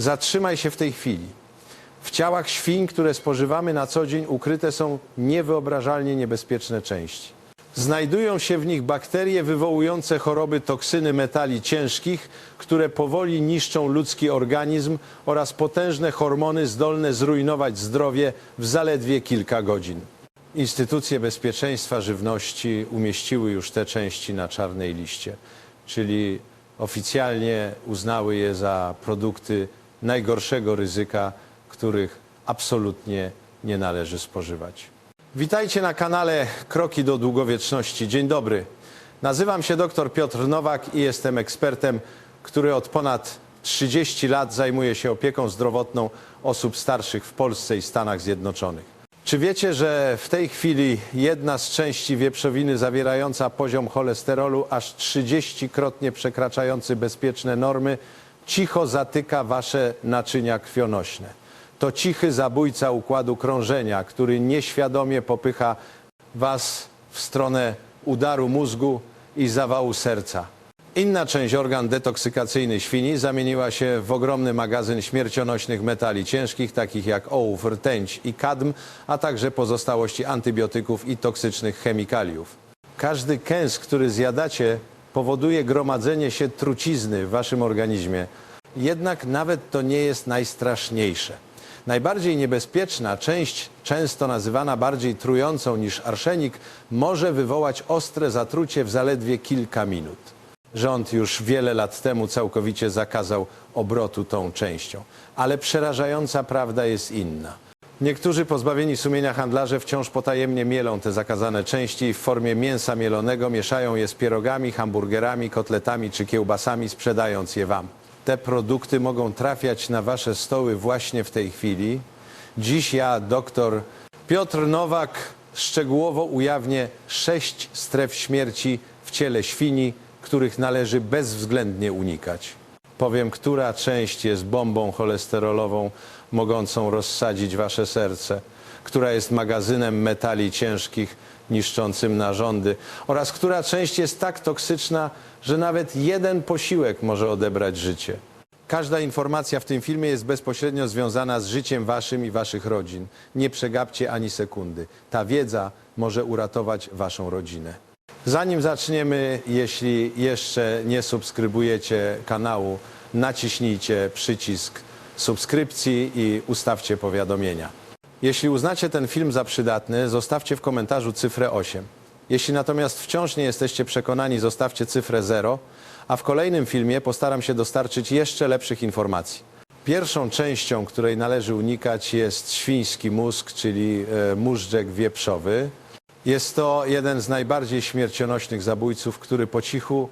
Zatrzymaj się w tej chwili. W ciałach świń, które spożywamy na co dzień, ukryte są niewyobrażalnie niebezpieczne części. Znajdują się w nich bakterie wywołujące choroby toksyny metali ciężkich, które powoli niszczą ludzki organizm oraz potężne hormony zdolne zrujnować zdrowie w zaledwie kilka godzin. Instytucje bezpieczeństwa żywności umieściły już te części na czarnej liście, czyli oficjalnie uznały je za produkty najgorszego ryzyka, których absolutnie nie należy spożywać. Witajcie na kanale Kroki do Długowieczności. Dzień dobry. Nazywam się dr Piotr Nowak i jestem ekspertem, który od ponad 30 lat zajmuje się opieką zdrowotną osób starszych w Polsce i Stanach Zjednoczonych. Czy wiecie, że w tej chwili jedna z części wieprzowiny zawierająca poziom cholesterolu aż 30-krotnie przekraczający bezpieczne normy cicho zatyka wasze naczynia krwionośne? To cichy zabójca układu krążenia, który nieświadomie popycha was w stronę udaru mózgu i zawału serca. Inna część organ detoksykacyjny świni zamieniła się w ogromny magazyn śmiercionośnych metali ciężkich, takich jak ołów, rtęć i kadm, a także pozostałości antybiotyków i toksycznych chemikaliów. Każdy kęs, który zjadacie, powoduje gromadzenie się trucizny w waszym organizmie. Jednak nawet to nie jest najstraszniejsze. Najbardziej niebezpieczna część, często nazywana bardziej trującą niż arszenik, może wywołać ostre zatrucie w zaledwie kilka minut. Rząd już wiele lat temu całkowicie zakazał obrotu tą częścią. Ale przerażająca prawda jest inna. Niektórzy pozbawieni sumienia handlarze wciąż potajemnie mielą te zakazane części w formie mięsa mielonego, mieszają je z pierogami, hamburgerami, kotletami czy kiełbasami, sprzedając je wam. Te produkty mogą trafiać na wasze stoły właśnie w tej chwili. Dziś ja, doktor Piotr Nowak, szczegółowo ujawnię sześć stref śmierci w ciele świni, których należy bezwzględnie unikać. Powiem, która część jest bombą cholesterolową mogącą rozsadzić wasze serce, która jest magazynem metali ciężkich niszczącym narządy oraz która część jest tak toksyczna, że nawet jeden posiłek może odebrać życie. Każda informacja w tym filmie jest bezpośrednio związana z życiem waszym i waszych rodzin. Nie przegapcie ani sekundy. Ta wiedza może uratować waszą rodzinę. Zanim zaczniemy, jeśli jeszcze nie subskrybujecie kanału, naciśnijcie przycisk subskrypcji i ustawcie powiadomienia. Jeśli uznacie ten film za przydatny, zostawcie w komentarzu cyfrę 8. Jeśli natomiast wciąż nie jesteście przekonani, zostawcie cyfrę 0, a w kolejnym filmie postaram się dostarczyć jeszcze lepszych informacji. Pierwszą częścią, której należy unikać jest świński mózg, czyli e, móżdżek wieprzowy. Jest to jeden z najbardziej śmiercionośnych zabójców, który po cichu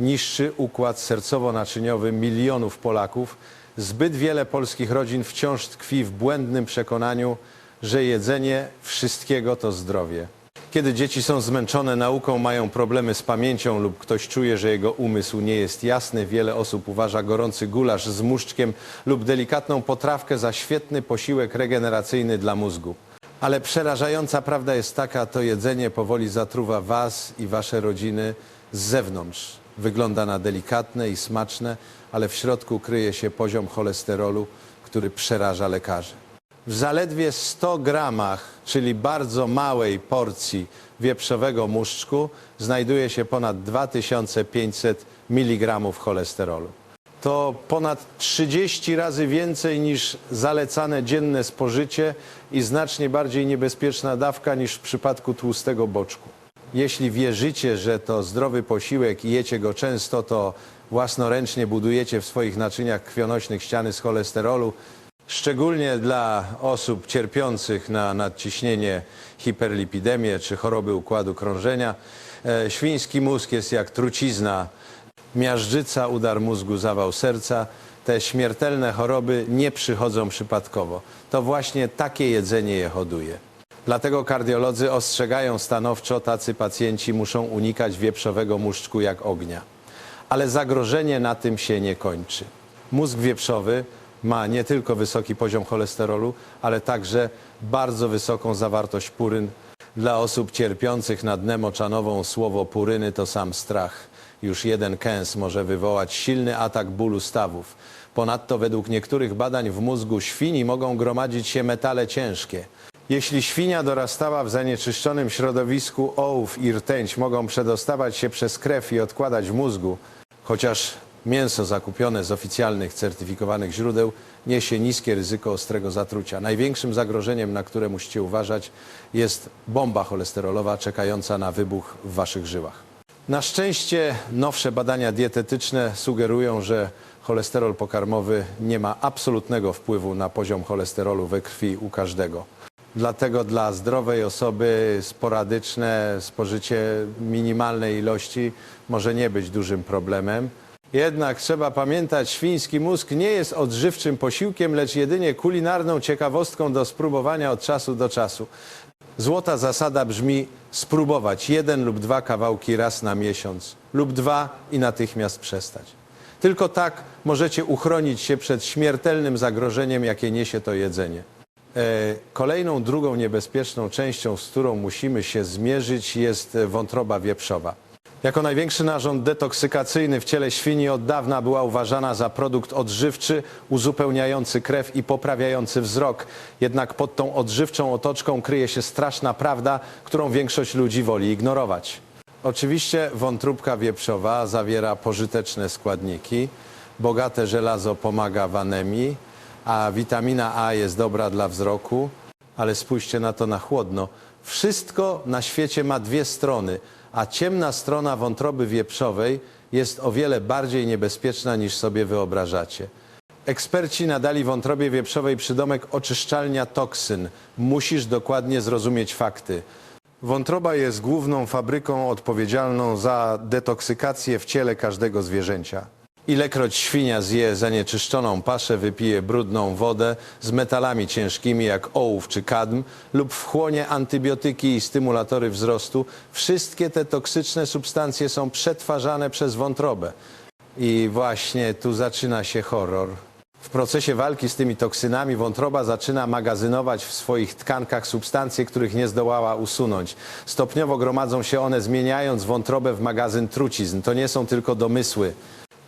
niszczy układ sercowo-naczyniowy milionów Polaków. Zbyt wiele polskich rodzin wciąż tkwi w błędnym przekonaniu, że jedzenie wszystkiego to zdrowie. Kiedy dzieci są zmęczone nauką, mają problemy z pamięcią lub ktoś czuje, że jego umysł nie jest jasny, wiele osób uważa gorący gulasz z muszczkiem lub delikatną potrawkę za świetny posiłek regeneracyjny dla mózgu. Ale przerażająca prawda jest taka, to jedzenie powoli zatruwa was i wasze rodziny z zewnątrz. Wygląda na delikatne i smaczne, ale w środku kryje się poziom cholesterolu, który przeraża lekarzy. W zaledwie 100 gramach, czyli bardzo małej porcji wieprzowego muszczku, znajduje się ponad 2500 mg cholesterolu. To ponad 30 razy więcej niż zalecane dzienne spożycie i znacznie bardziej niebezpieczna dawka niż w przypadku tłustego boczku. Jeśli wierzycie, że to zdrowy posiłek i jecie go często, to własnoręcznie budujecie w swoich naczyniach krwionośnych ściany z cholesterolu, szczególnie dla osób cierpiących na nadciśnienie, hiperlipidemię czy choroby układu krążenia. E, Świński mózg jest jak trucizna, miażdżyca, udar mózgu, zawał serca. Te śmiertelne choroby nie przychodzą przypadkowo. To właśnie takie jedzenie je hoduje. Dlatego kardiolodzy ostrzegają stanowczo, tacy pacjenci muszą unikać wieprzowego muszczku jak ognia. Ale zagrożenie na tym się nie kończy. Mózg wieprzowy ma nie tylko wysoki poziom cholesterolu, ale także bardzo wysoką zawartość puryn. Dla osób cierpiących nad nemoczanową słowo puryny to sam strach. Już jeden kęs może wywołać silny atak bólu stawów. Ponadto według niektórych badań w mózgu świni mogą gromadzić się metale ciężkie. Jeśli świnia dorastała w zanieczyszczonym środowisku, ołów i rtęć mogą przedostawać się przez krew i odkładać w mózgu, chociaż mięso zakupione z oficjalnych, certyfikowanych źródeł niesie niskie ryzyko ostrego zatrucia. Największym zagrożeniem, na które musicie uważać, jest bomba cholesterolowa czekająca na wybuch w waszych żyłach. Na szczęście nowsze badania dietetyczne sugerują, że cholesterol pokarmowy nie ma absolutnego wpływu na poziom cholesterolu we krwi u każdego. Dlatego dla zdrowej osoby sporadyczne spożycie minimalnej ilości może nie być dużym problemem. Jednak trzeba pamiętać, świński mózg nie jest odżywczym posiłkiem, lecz jedynie kulinarną ciekawostką do spróbowania od czasu do czasu. Złota zasada brzmi spróbować jeden lub dwa kawałki raz na miesiąc lub dwa i natychmiast przestać. Tylko tak możecie uchronić się przed śmiertelnym zagrożeniem, jakie niesie to jedzenie. E, Kolejną, drugą niebezpieczną częścią, z którą musimy się zmierzyć, jest e, wątroba wieprzowa. Jako największy narząd detoksykacyjny w ciele świni od dawna była uważana za produkt odżywczy, uzupełniający krew i poprawiający wzrok. Jednak pod tą odżywczą otoczką kryje się straszna prawda, którą większość ludzi woli ignorować. Oczywiście wątróbka wieprzowa zawiera pożyteczne składniki. Bogate żelazo pomaga w anemii, a witamina A jest dobra dla wzroku. Ale spójrzcie na to na chłodno. Wszystko na świecie ma dwie strony, a ciemna strona wątroby wieprzowej jest o wiele bardziej niebezpieczna niż sobie wyobrażacie. Eksperci nadali wątrobie wieprzowej przydomek oczyszczalnia toksyn. Musisz dokładnie zrozumieć fakty. Wątroba jest główną fabryką odpowiedzialną za detoksykację w ciele każdego zwierzęcia. Ilekroć świnia zje zanieczyszczoną paszę, wypije brudną wodę z metalami ciężkimi jak ołów czy kadm lub wchłonie antybiotyki i stymulatory wzrostu, wszystkie te toksyczne substancje są przetwarzane przez wątrobę. I właśnie tu zaczyna się horror. W procesie walki z tymi toksynami wątroba zaczyna magazynować w swoich tkankach substancje, których nie zdołała usunąć. Stopniowo gromadzą się one, zmieniając wątrobę w magazyn trucizn. To nie są tylko domysły.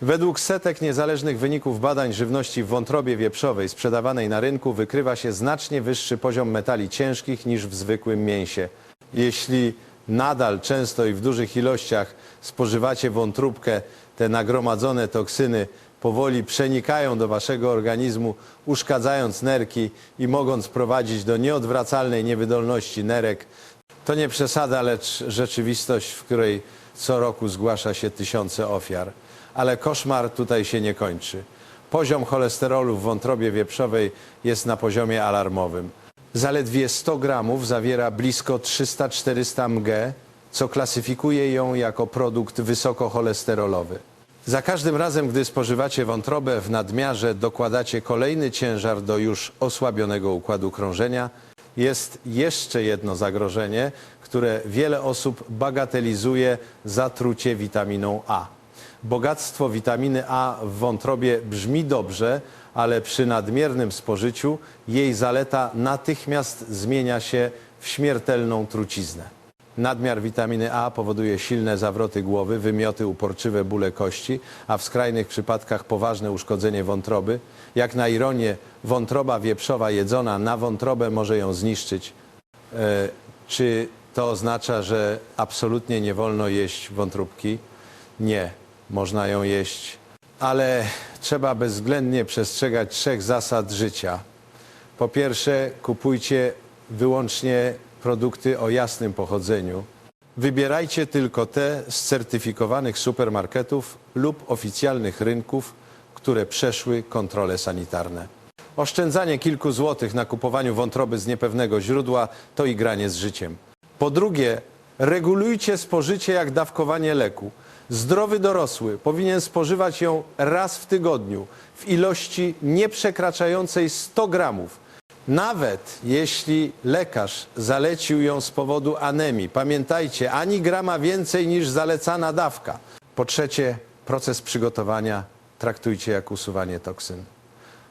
Według setek niezależnych wyników badań żywności w wątrobie wieprzowej sprzedawanej na rynku wykrywa się znacznie wyższy poziom metali ciężkich niż w zwykłym mięsie. Jeśli nadal często i w dużych ilościach spożywacie wątróbkę, te nagromadzone toksyny powoli przenikają do waszego organizmu, uszkadzając nerki i mogąc prowadzić do nieodwracalnej niewydolności nerek. To nie przesada, lecz rzeczywistość, w której co roku zgłasza się tysiące ofiar. Ale koszmar tutaj się nie kończy. Poziom cholesterolu w wątrobie wieprzowej jest na poziomie alarmowym. Zaledwie 100 gramów zawiera blisko 300-400 mg, co klasyfikuje ją jako produkt wysokocholesterolowy. Za każdym razem, gdy spożywacie wątrobę w nadmiarze, dokładacie kolejny ciężar do już osłabionego układu krążenia. Jest jeszcze jedno zagrożenie, które wiele osób bagatelizuje zatrucie witaminą A. Bogactwo witaminy A w wątrobie brzmi dobrze, ale przy nadmiernym spożyciu jej zaleta natychmiast zmienia się w śmiertelną truciznę. Nadmiar witaminy A powoduje silne zawroty głowy, wymioty, uporczywe bóle kości, a w skrajnych przypadkach poważne uszkodzenie wątroby. Jak na ironię, wątroba wieprzowa jedzona na wątrobę może ją zniszczyć. E, czy to oznacza, że absolutnie nie wolno jeść wątróbki? Nie, można ją jeść, ale trzeba bezwzględnie przestrzegać trzech zasad życia. Po pierwsze, kupujcie wyłącznie produkty o jasnym pochodzeniu. Wybierajcie tylko te z certyfikowanych supermarketów lub oficjalnych rynków, które przeszły kontrole sanitarne. Oszczędzanie kilku złotych na kupowaniu wątroby z niepewnego źródła to igranie z życiem. Po drugie, regulujcie spożycie jak dawkowanie leku. Zdrowy dorosły powinien spożywać ją raz w tygodniu w ilości nie przekraczającej 100 gramów. Nawet jeśli lekarz zalecił ją z powodu anemii, pamiętajcie, ani grama więcej niż zalecana dawka. Po trzecie, proces przygotowania traktujcie jak usuwanie toksyn.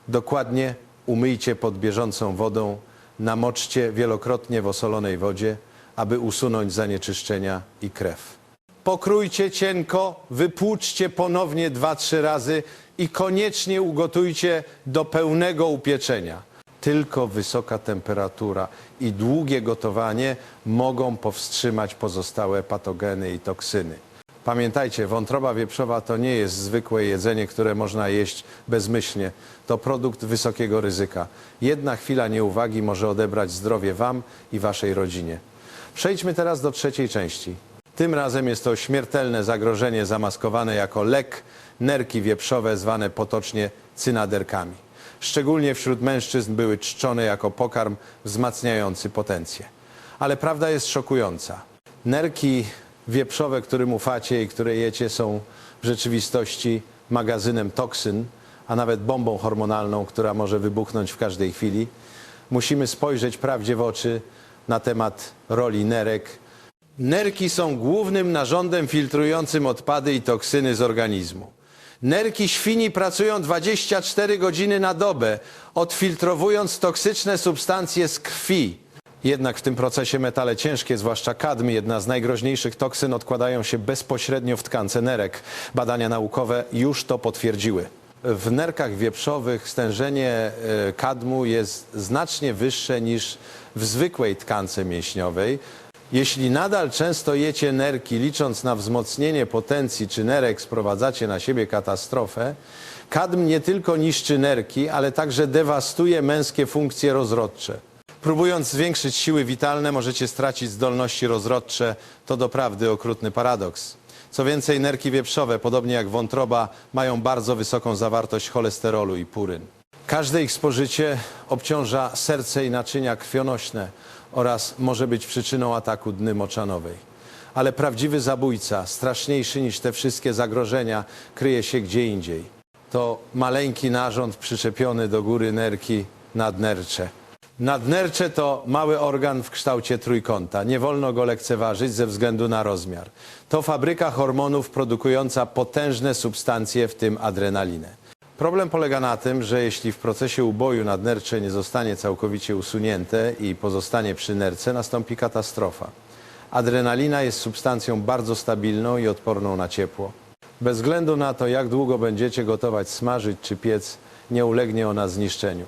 Dokładnie umyjcie pod bieżącą wodą, namoczcie wielokrotnie w osolonej wodzie, aby usunąć zanieczyszczenia i krew. Pokrójcie cienko, wypłuczcie ponownie dwa, trzy razy i koniecznie ugotujcie do pełnego upieczenia. Tylko wysoka temperatura i długie gotowanie mogą powstrzymać pozostałe patogeny i toksyny. Pamiętajcie, wątroba wieprzowa to nie jest zwykłe jedzenie, które można jeść bezmyślnie. To produkt wysokiego ryzyka. Jedna chwila nieuwagi może odebrać zdrowie Wam i Waszej rodzinie. Przejdźmy teraz do trzeciej części. Tym razem jest to śmiertelne zagrożenie zamaskowane jako lek, nerki wieprzowe zwane potocznie cynaderkami. Szczególnie wśród mężczyzn były czczone jako pokarm wzmacniający potencję. Ale prawda jest szokująca. Nerki wieprzowe, którym ufacie i które jecie, są w rzeczywistości magazynem toksyn, a nawet bombą hormonalną, która może wybuchnąć w każdej chwili. Musimy spojrzeć prawdzie w oczy na temat roli nerek. Nerki są głównym narządem filtrującym odpady i toksyny z organizmu. Nerki świni pracują 24 godziny na dobę, odfiltrowując toksyczne substancje z krwi. Jednak w tym procesie metale ciężkie, zwłaszcza kadm, jedna z najgroźniejszych toksyn, odkładają się bezpośrednio w tkance nerek. Badania naukowe już to potwierdziły. W nerkach wieprzowych stężenie e, kadmu jest znacznie wyższe niż w zwykłej tkance mięśniowej. Jeśli nadal często jecie nerki, licząc na wzmocnienie potencji czy nerek, sprowadzacie na siebie katastrofę. Kadm nie tylko niszczy nerki, ale także dewastuje męskie funkcje rozrodcze. Próbując zwiększyć siły witalne, możecie stracić zdolności rozrodcze. To doprawdy okrutny paradoks. Co więcej, nerki wieprzowe, podobnie jak wątroba, mają bardzo wysoką zawartość cholesterolu i puryn. Każde ich spożycie obciąża serce i naczynia krwionośne oraz może być przyczyną ataku dny moczanowej. Ale prawdziwy zabójca, straszniejszy niż te wszystkie zagrożenia, kryje się gdzie indziej. To maleńki narząd przyczepiony do góry nerki nadnercze. Nadnercze to mały organ w kształcie trójkąta. Nie wolno go lekceważyć ze względu na rozmiar. To fabryka hormonów produkująca potężne substancje, w tym adrenalinę. Problem polega na tym, że jeśli w procesie uboju nadnercze nie zostanie całkowicie usunięte i pozostanie przy nerce, nastąpi katastrofa. Adrenalina jest substancją bardzo stabilną i odporną na ciepło. Bez względu na to, jak długo będziecie gotować, smażyć czy piec, nie ulegnie ona zniszczeniu.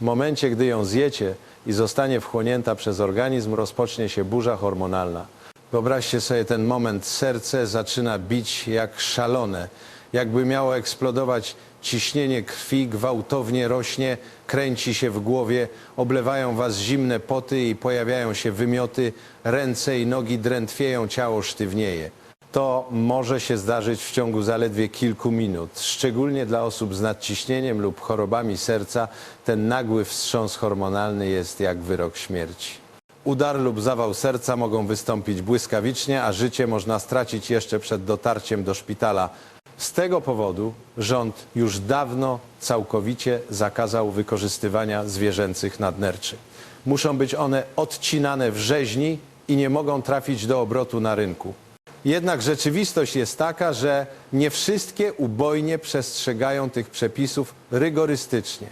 W momencie, gdy ją zjecie i zostanie wchłonięta przez organizm, rozpocznie się burza hormonalna. Wyobraźcie sobie ten moment, serce zaczyna bić jak szalone, jakby miało eksplodować ciśnienie krwi, gwałtownie rośnie, kręci się w głowie, oblewają was zimne poty i pojawiają się wymioty, ręce i nogi drętwieją, ciało sztywnieje. To może się zdarzyć w ciągu zaledwie kilku minut. Szczególnie dla osób z nadciśnieniem lub chorobami serca ten nagły wstrząs hormonalny jest jak wyrok śmierci. Udar lub zawał serca mogą wystąpić błyskawicznie, a życie można stracić jeszcze przed dotarciem do szpitala. Z tego powodu rząd już dawno całkowicie zakazał wykorzystywania zwierzęcych nadnerczy. Muszą być one odcinane w rzeźni i nie mogą trafić do obrotu na rynku. Jednak rzeczywistość jest taka, że nie wszystkie ubojnie przestrzegają tych przepisów rygorystycznie.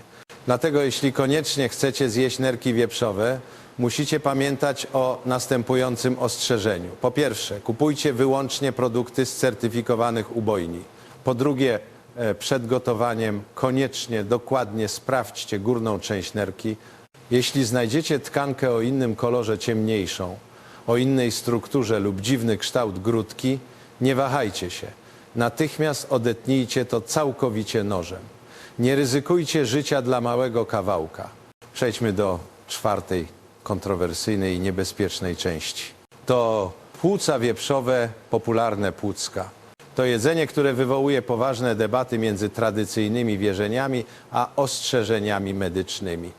Dlatego jeśli koniecznie chcecie zjeść nerki wieprzowe, musicie pamiętać o następującym ostrzeżeniu. Po pierwsze, kupujcie wyłącznie produkty z certyfikowanych ubojni. Po drugie, e, przed gotowaniem koniecznie dokładnie sprawdźcie górną część nerki. Jeśli znajdziecie tkankę o innym kolorze ciemniejszą, o innej strukturze lub dziwny kształt grudki, nie wahajcie się. Natychmiast odetnijcie to całkowicie nożem. Nie ryzykujcie życia dla małego kawałka. Przejdźmy do czwartej kontrowersyjnej i niebezpiecznej części. To płuca wieprzowe, popularne płucka. To jedzenie, które wywołuje poważne debaty między tradycyjnymi wierzeniami a ostrzeżeniami medycznymi.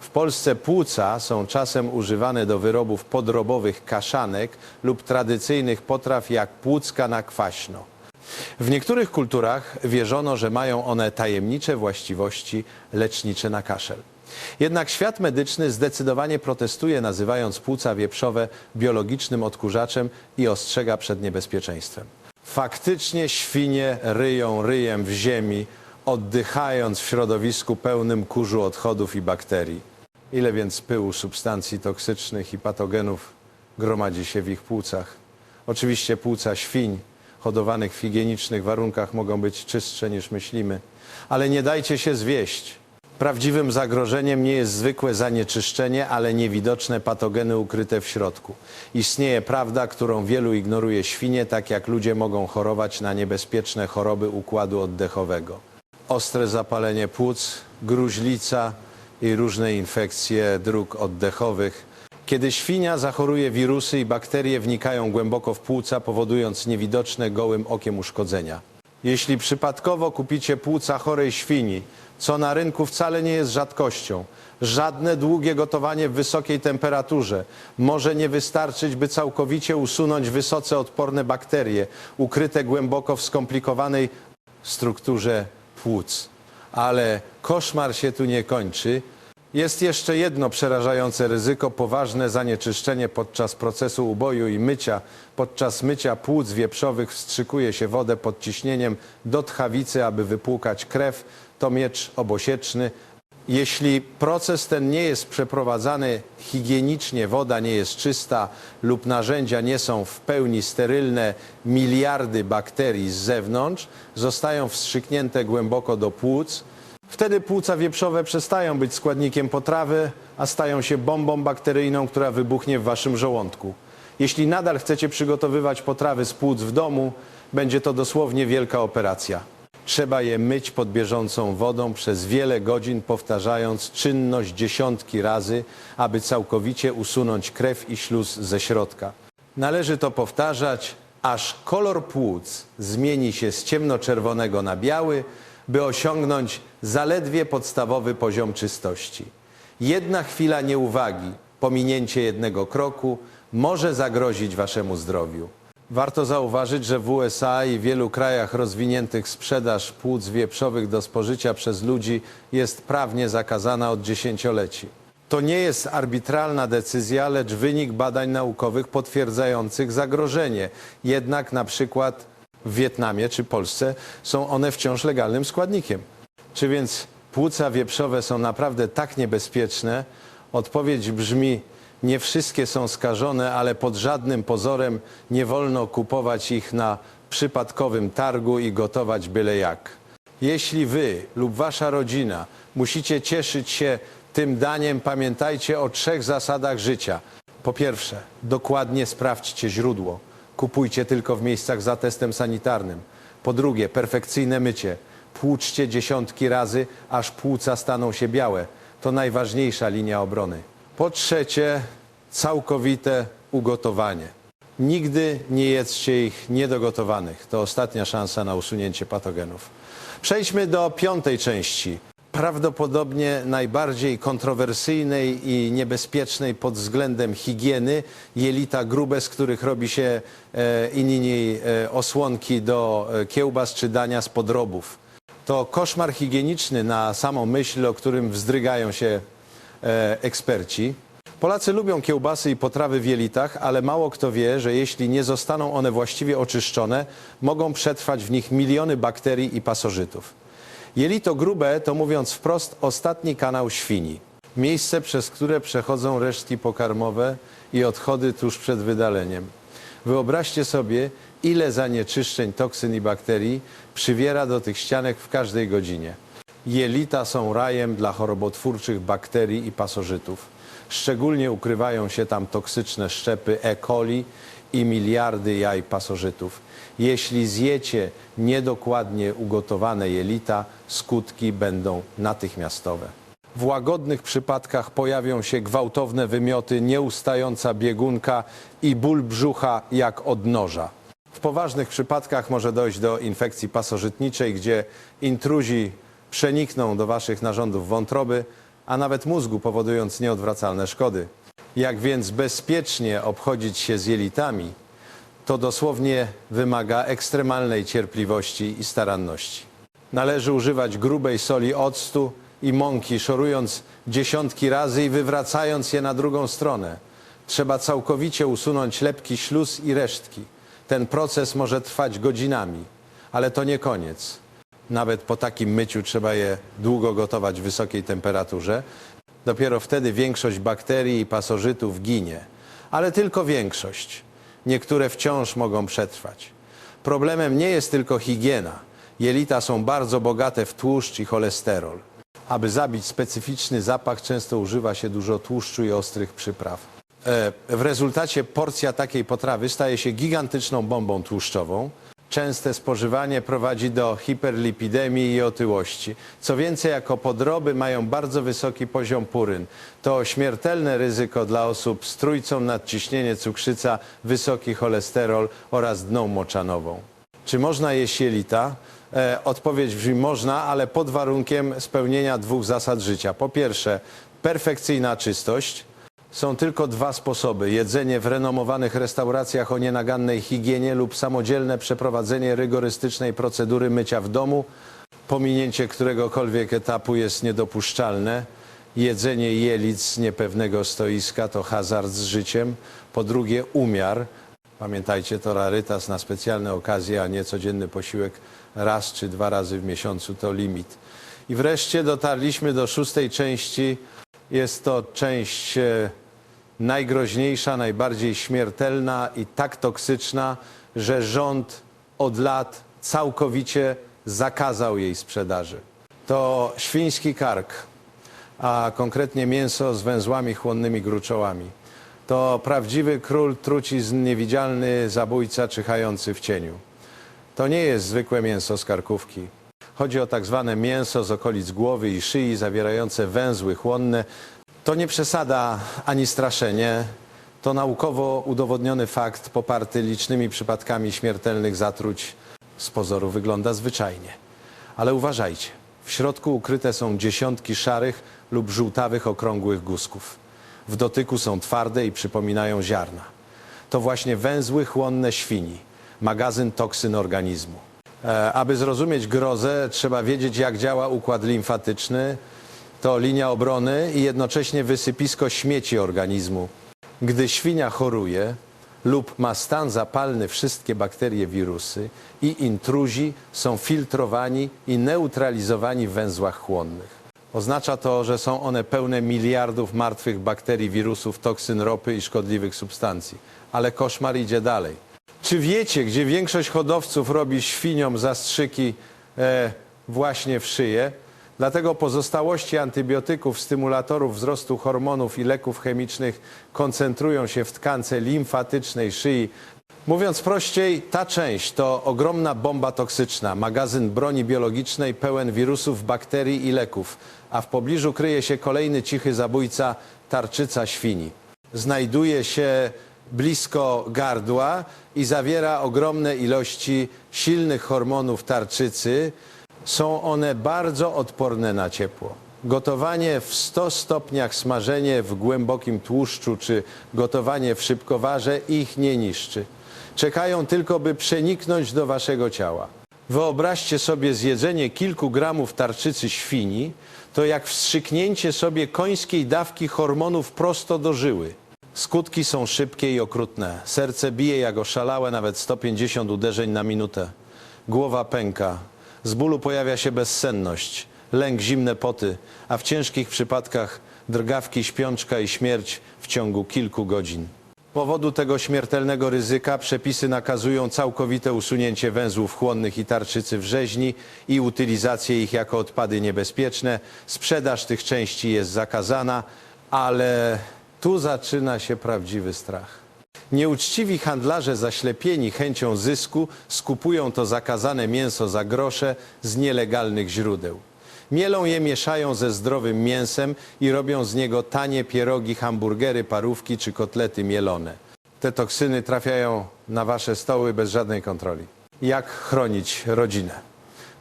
W Polsce płuca są czasem używane do wyrobów podrobowych kaszanek lub tradycyjnych potraw jak płucka na kwaśno. W niektórych kulturach wierzono, że mają one tajemnicze właściwości lecznicze na kaszel. Jednak świat medyczny zdecydowanie protestuje, nazywając płuca wieprzowe biologicznym odkurzaczem i ostrzega przed niebezpieczeństwem. Faktycznie świnie ryją ryjem w ziemi, oddychając w środowisku pełnym kurzu odchodów i bakterii. Ile więc pyłu, substancji toksycznych i patogenów gromadzi się w ich płucach? Oczywiście płuca świń hodowanych w higienicznych warunkach mogą być czystsze niż myślimy, ale nie dajcie się zwieść. Prawdziwym zagrożeniem nie jest zwykłe zanieczyszczenie, ale niewidoczne patogeny ukryte w środku. Istnieje prawda, którą wielu ignoruje świnie, tak jak ludzie mogą chorować na niebezpieczne choroby układu oddechowego. Ostre zapalenie płuc, gruźlica i różne infekcje dróg oddechowych. Kiedy świnia zachoruje, wirusy i bakterie wnikają głęboko w płuca, powodując niewidoczne gołym okiem uszkodzenia. Jeśli przypadkowo kupicie płuca chorej świni, co na rynku wcale nie jest rzadkością, żadne długie gotowanie w wysokiej temperaturze może nie wystarczyć, by całkowicie usunąć wysoce odporne bakterie ukryte głęboko w skomplikowanej strukturze płuc. Ale koszmar się tu nie kończy. Jest jeszcze jedno przerażające ryzyko poważne zanieczyszczenie podczas procesu uboju i mycia. Podczas mycia płuc wieprzowych wstrzykuje się wodę pod ciśnieniem do tchawicy, aby wypłukać krew. To miecz obosieczny. Jeśli proces ten nie jest przeprowadzany higienicznie, woda nie jest czysta lub narzędzia nie są w pełni sterylne, miliardy bakterii z zewnątrz zostają wstrzyknięte głęboko do płuc. Wtedy płuca wieprzowe przestają być składnikiem potrawy, a stają się bombą bakteryjną, która wybuchnie w waszym żołądku. Jeśli nadal chcecie przygotowywać potrawy z płuc w domu, będzie to dosłownie wielka operacja. Trzeba je myć pod bieżącą wodą przez wiele godzin, powtarzając czynność dziesiątki razy, aby całkowicie usunąć krew i śluz ze środka. Należy to powtarzać, aż kolor płuc zmieni się z ciemnoczerwonego na biały, by osiągnąć zaledwie podstawowy poziom czystości. Jedna chwila nieuwagi, pominięcie jednego kroku może zagrozić waszemu zdrowiu. Warto zauważyć, że w USA i wielu krajach rozwiniętych sprzedaż płuc wieprzowych do spożycia przez ludzi jest prawnie zakazana od dziesięcioleci. To nie jest arbitralna decyzja, lecz wynik badań naukowych potwierdzających zagrożenie. Jednak na przykład w Wietnamie czy Polsce są one wciąż legalnym składnikiem. Czy więc płuca wieprzowe są naprawdę tak niebezpieczne? Odpowiedź brzmi: nie wszystkie są skażone, ale pod żadnym pozorem nie wolno kupować ich na przypadkowym targu i gotować byle jak. Jeśli wy lub wasza rodzina musicie cieszyć się tym daniem, pamiętajcie o trzech zasadach życia. Po pierwsze, dokładnie sprawdźcie źródło. Kupujcie tylko w miejscach za testem sanitarnym. Po drugie, perfekcyjne mycie. Płuczcie dziesiątki razy, aż płuca staną się białe. To najważniejsza linia obrony. Po trzecie, całkowite ugotowanie. Nigdy nie jedzcie ich niedogotowanych. To ostatnia szansa na usunięcie patogenów. Przejdźmy do piątej części. Prawdopodobnie najbardziej kontrowersyjnej i niebezpiecznej pod względem higieny jelita grube, z których robi się e, inni e, osłonki do e, kiełbas czy dania z podrobów. To koszmar higieniczny na samą myśl, o którym wzdrygają się e, eksperci. Polacy lubią kiełbasy i potrawy w jelitach, ale mało kto wie, że jeśli nie zostaną one właściwie oczyszczone, mogą przetrwać w nich miliony bakterii i pasożytów. Jelito grube to mówiąc wprost ostatni kanał świni. Miejsce, przez które przechodzą resztki pokarmowe i odchody tuż przed wydaleniem. Wyobraźcie sobie, ile zanieczyszczeń, toksyn i bakterii przywiera do tych ścianek w każdej godzinie. Jelita są rajem dla chorobotwórczych bakterii i pasożytów. Szczególnie ukrywają się tam toksyczne szczepy E. coli i miliardy jaj pasożytów. Jeśli zjecie niedokładnie ugotowane jelita, skutki będą natychmiastowe. W łagodnych przypadkach pojawią się gwałtowne wymioty, nieustająca biegunka i ból brzucha jak od noża. W poważnych przypadkach może dojść do infekcji pasożytniczej, gdzie intruzi przenikną do waszych narządów wątroby, a nawet mózgu, powodując nieodwracalne szkody. Jak więc bezpiecznie obchodzić się z jelitami, to dosłownie wymaga ekstremalnej cierpliwości i staranności. Należy używać grubej soli octu i mąki, szorując dziesiątki razy i wywracając je na drugą stronę. Trzeba całkowicie usunąć lepki śluz i resztki. Ten proces może trwać godzinami, ale to nie koniec. Nawet po takim myciu trzeba je długo gotować w wysokiej temperaturze. Dopiero wtedy większość bakterii i pasożytów ginie. Ale tylko większość. niektóre wciąż mogą przetrwać. Problemem nie jest tylko higiena. Jelita są bardzo bogate w tłuszcz i cholesterol. Aby zabić specyficzny zapach, często używa się dużo tłuszczu i ostrych przypraw. E, W rezultacie porcja takiej potrawy staje się gigantyczną bombą tłuszczową. Częste spożywanie prowadzi do hiperlipidemii i otyłości. Co więcej, jako podroby mają bardzo wysoki poziom puryn. To śmiertelne ryzyko dla osób z trójcą nadciśnienie, cukrzyca, wysoki cholesterol oraz dną moczanową. Czy można jeść jelita? E, odpowiedź brzmi można, ale pod warunkiem spełnienia dwóch zasad życia. Po pierwsze, perfekcyjna czystość. Są tylko dwa sposoby: jedzenie w renomowanych restauracjach o nienagannej higienie lub samodzielne przeprowadzenie rygorystycznej procedury mycia w domu, pominięcie któregokolwiek etapu jest niedopuszczalne. Jedzenie jelic z niepewnego stoiska to hazard z życiem. Po drugie, umiar. Pamiętajcie, to rarytas na specjalne okazje, a nie codzienny posiłek raz czy dwa razy w miesiącu to limit. I wreszcie dotarliśmy do szóstej części. Jest to część e, najgroźniejsza, najbardziej śmiertelna i tak toksyczna, że rząd od lat całkowicie zakazał jej sprzedaży. To świński kark, a konkretnie mięso z węzłami chłonnymi gruczołami. To prawdziwy król trucizn, niewidzialny zabójca czyhający w cieniu. To nie jest zwykłe mięso z karkówki. Chodzi o tak zwane mięso z okolic głowy i szyi zawierające węzły chłonne. To nie przesada ani straszenie. To naukowo udowodniony fakt poparty licznymi przypadkami śmiertelnych zatruć. Z pozoru wygląda zwyczajnie. Ale uważajcie, w środku ukryte są dziesiątki szarych lub żółtawych okrągłych guzków. W dotyku są twarde i przypominają ziarna. To właśnie węzły chłonne świni, magazyn toksyn organizmu. E, aby zrozumieć grozę, trzeba wiedzieć, jak działa układ limfatyczny. To linia obrony i jednocześnie wysypisko śmieci organizmu. Gdy świnia choruje lub ma stan zapalny, wszystkie bakterie, wirusy i intruzi są filtrowani i neutralizowani w węzłach chłonnych. Oznacza to, że są one pełne miliardów martwych bakterii, wirusów, toksyn, ropy i szkodliwych substancji. Ale koszmar idzie dalej. Czy wiecie, gdzie większość hodowców robi świniom zastrzyki e, właśnie w szyję? Dlatego pozostałości antybiotyków, stymulatorów wzrostu hormonów i leków chemicznych koncentrują się w tkance limfatycznej szyi. Mówiąc prościej, ta część to ogromna bomba toksyczna, magazyn broni biologicznej pełen wirusów, bakterii i leków, a w pobliżu kryje się kolejny cichy zabójca tarczyca świni. Znajduje się blisko gardła i zawiera ogromne ilości silnych hormonów tarczycy. Są one bardzo odporne na ciepło. Gotowanie w 100 stopniach, smażenie w głębokim tłuszczu czy gotowanie w szybkowarze ich nie niszczy. Czekają tylko, by przeniknąć do waszego ciała. Wyobraźcie sobie zjedzenie kilku gramów tarczycy świni, to jak wstrzyknięcie sobie końskiej dawki hormonów prosto do żyły. Skutki są szybkie i okrutne. Serce bije jak oszalałe, nawet 150 uderzeń na minutę. Głowa pęka. Z bólu pojawia się bezsenność, lęk, zimne poty, a w ciężkich przypadkach drgawki, śpiączka i śmierć w ciągu kilku godzin. Z powodu tego śmiertelnego ryzyka przepisy nakazują całkowite usunięcie węzłów chłonnych i tarczycy w rzeźni i utylizację ich jako odpady niebezpieczne. Sprzedaż tych części jest zakazana, ale tu zaczyna się prawdziwy strach. Nieuczciwi handlarze zaślepieni chęcią zysku skupują to zakazane mięso za grosze z nielegalnych źródeł. Mielą je, mieszają ze zdrowym mięsem i robią z niego tanie pierogi, hamburgery, parówki czy kotlety mielone. Te toksyny trafiają na wasze stoły bez żadnej kontroli. Jak chronić rodzinę?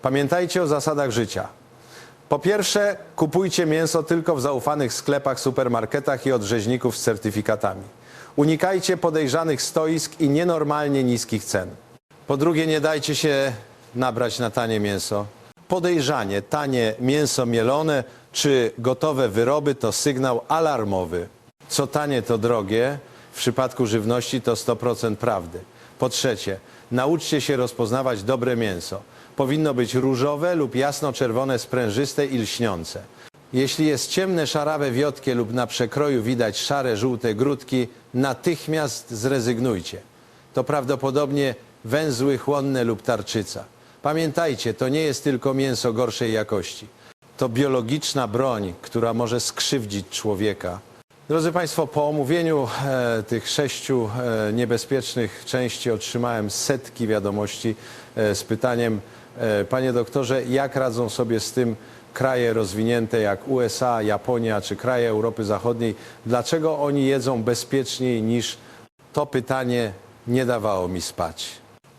Pamiętajcie o zasadach życia. Po pierwsze, kupujcie mięso tylko w zaufanych sklepach, supermarketach i od rzeźników z certyfikatami. Unikajcie podejrzanych stoisk i nienormalnie niskich cen. Po drugie, nie dajcie się nabrać na tanie mięso. Podejrzanie tanie mięso mielone czy gotowe wyroby to sygnał alarmowy. Co tanie, to drogie. W przypadku żywności to 100% prawdy. Po trzecie, nauczcie się rozpoznawać dobre mięso. Powinno być różowe lub jasno-czerwone, sprężyste i lśniące. Jeśli jest ciemne, szarawe, wiotkie lub na przekroju widać szare, żółte grudki, natychmiast zrezygnujcie. to prawdopodobnie węzły chłonne lub tarczyca. Pamiętajcie, to nie jest tylko mięso gorszej jakości. To biologiczna broń, która może skrzywdzić człowieka. Drodzy Państwo, po omówieniu e, tych sześciu e, niebezpiecznych części otrzymałem setki wiadomości e, z pytaniem, e, Panie doktorze, jak radzą sobie z tym kraje rozwinięte jak USA, Japonia czy kraje Europy Zachodniej? Dlaczego oni jedzą bezpieczniej niż to pytanie nie dawało mi spać.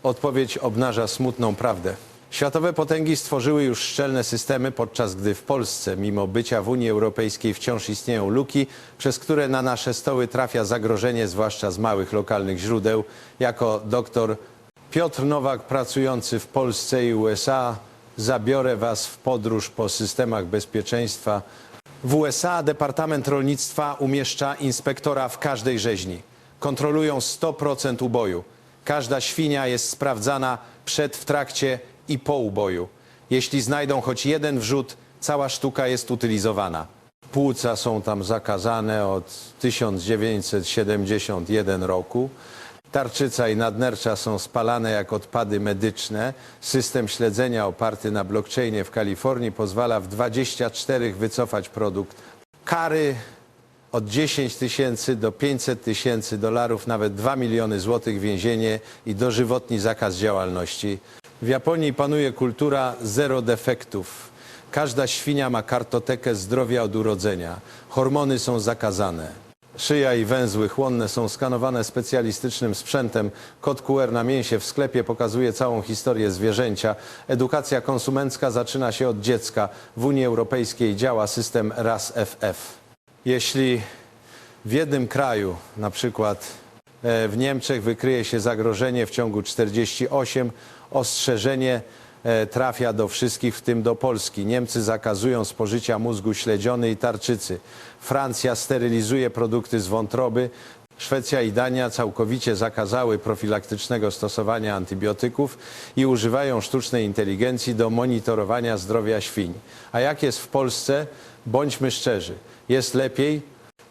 Odpowiedź obnaża smutną prawdę. Światowe potęgi stworzyły już szczelne systemy, podczas gdy w Polsce, mimo bycia w Unii Europejskiej, wciąż istnieją luki, przez które na nasze stoły trafia zagrożenie, zwłaszcza z małych lokalnych źródeł. Jako doktor Piotr Nowak, pracujący w Polsce i USA, zabiorę Was w podróż po systemach bezpieczeństwa. W USA Departament Rolnictwa umieszcza inspektora w każdej rzeźni. Kontrolują 100% uboju. Każda świnia jest sprawdzana przed, w trakcie i po uboju. Jeśli znajdą choć jeden wrzód, cała sztuka jest utylizowana. Płuca są tam zakazane od 1971 roku. Tarczyca i nadnercza są spalane jak odpady medyczne. System śledzenia oparty na blockchainie w Kalifornii pozwala w 24 wycofać produkt. Kary od 10 tysięcy do 500 tysięcy dolarów, nawet 2 miliony złotych więzienie i dożywotni zakaz działalności. W Japonii panuje kultura zero defektów. Każda świnia ma kartotekę zdrowia od urodzenia. Hormony są zakazane. Szyja i węzły chłonne są skanowane specjalistycznym sprzętem. Kod QR na mięsie w sklepie pokazuje całą historię zwierzęcia. Edukacja konsumencka zaczyna się od dziecka. W Unii Europejskiej działa system RAS-FF. Jeśli w jednym kraju, na przykład e, w Niemczech, wykryje się zagrożenie w ciągu 48, ostrzeżenie trafia do wszystkich, w tym do Polski. Niemcy zakazują spożycia mózgu śledziony i tarczycy. Francja sterylizuje produkty z wątroby. Szwecja i Dania całkowicie zakazały profilaktycznego stosowania antybiotyków i używają sztucznej inteligencji do monitorowania zdrowia świń. A jak jest w Polsce? Bądźmy szczerzy. Jest lepiej?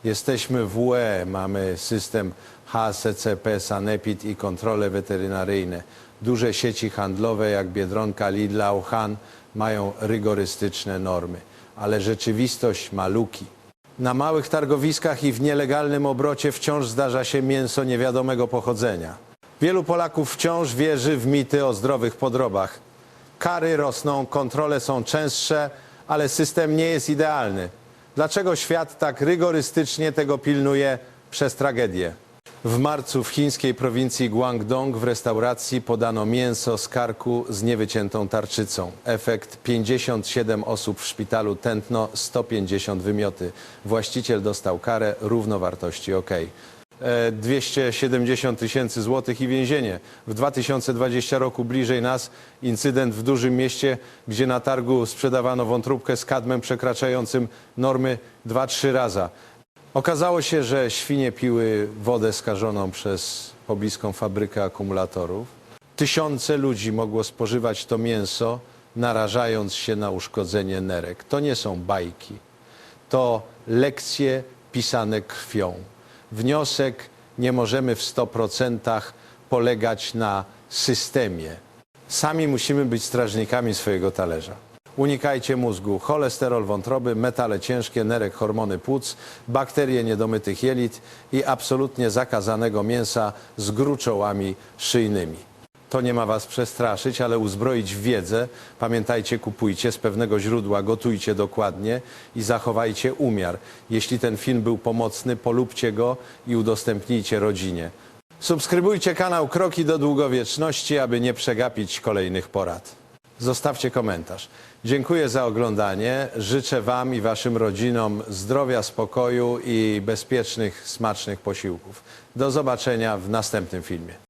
Jesteśmy w UE, mamy system HACCP, Sanepid i kontrole weterynaryjne. Duże sieci handlowe jak Biedronka, Lidl, Auchan mają rygorystyczne normy, ale rzeczywistość ma luki. Na małych targowiskach i w nielegalnym obrocie wciąż zdarza się mięso niewiadomego pochodzenia. Wielu Polaków wciąż wierzy w mity o zdrowych podrobach. Kary rosną, kontrole są częstsze, ale system nie jest idealny. Dlaczego świat tak rygorystycznie tego pilnuje przez tragedię? W marcu w chińskiej prowincji Guangdong w restauracji podano mięso z karku z niewyciętą tarczycą. Efekt 57 osób w szpitalu tętno, 150 wymioty. Właściciel dostał karę równowartości OK. E, 270 tysięcy złotych i więzienie. W 2020 roku bliżej nas incydent w dużym mieście, gdzie na targu sprzedawano wątróbkę z kadmem przekraczającym normy 2-3 raza. Okazało się, że świnie piły wodę skażoną przez pobliską fabrykę akumulatorów. Tysiące ludzi mogło spożywać to mięso, narażając się na uszkodzenie nerek. To nie są bajki. To lekcje pisane krwią. Wniosek nie możemy w 100% polegać na systemie. Sami musimy być strażnikami swojego talerza. Unikajcie mózgu, cholesterol wątroby, metale ciężkie, nerek, hormony płuc, bakterie niedomytych jelit i absolutnie zakazanego mięsa z gruczołami szyjnymi. To nie ma was przestraszyć, ale uzbroić w wiedzę. Pamiętajcie, kupujcie z pewnego źródła, gotujcie dokładnie i zachowajcie umiar. Jeśli ten film był pomocny, polubcie go i udostępnijcie rodzinie. Subskrybujcie kanał Kroki do Długowieczności, aby nie przegapić kolejnych porad. Zostawcie komentarz. Dziękuję za oglądanie. Życzę Wam i Waszym rodzinom zdrowia, spokoju i bezpiecznych, smacznych posiłków. Do zobaczenia w następnym filmie.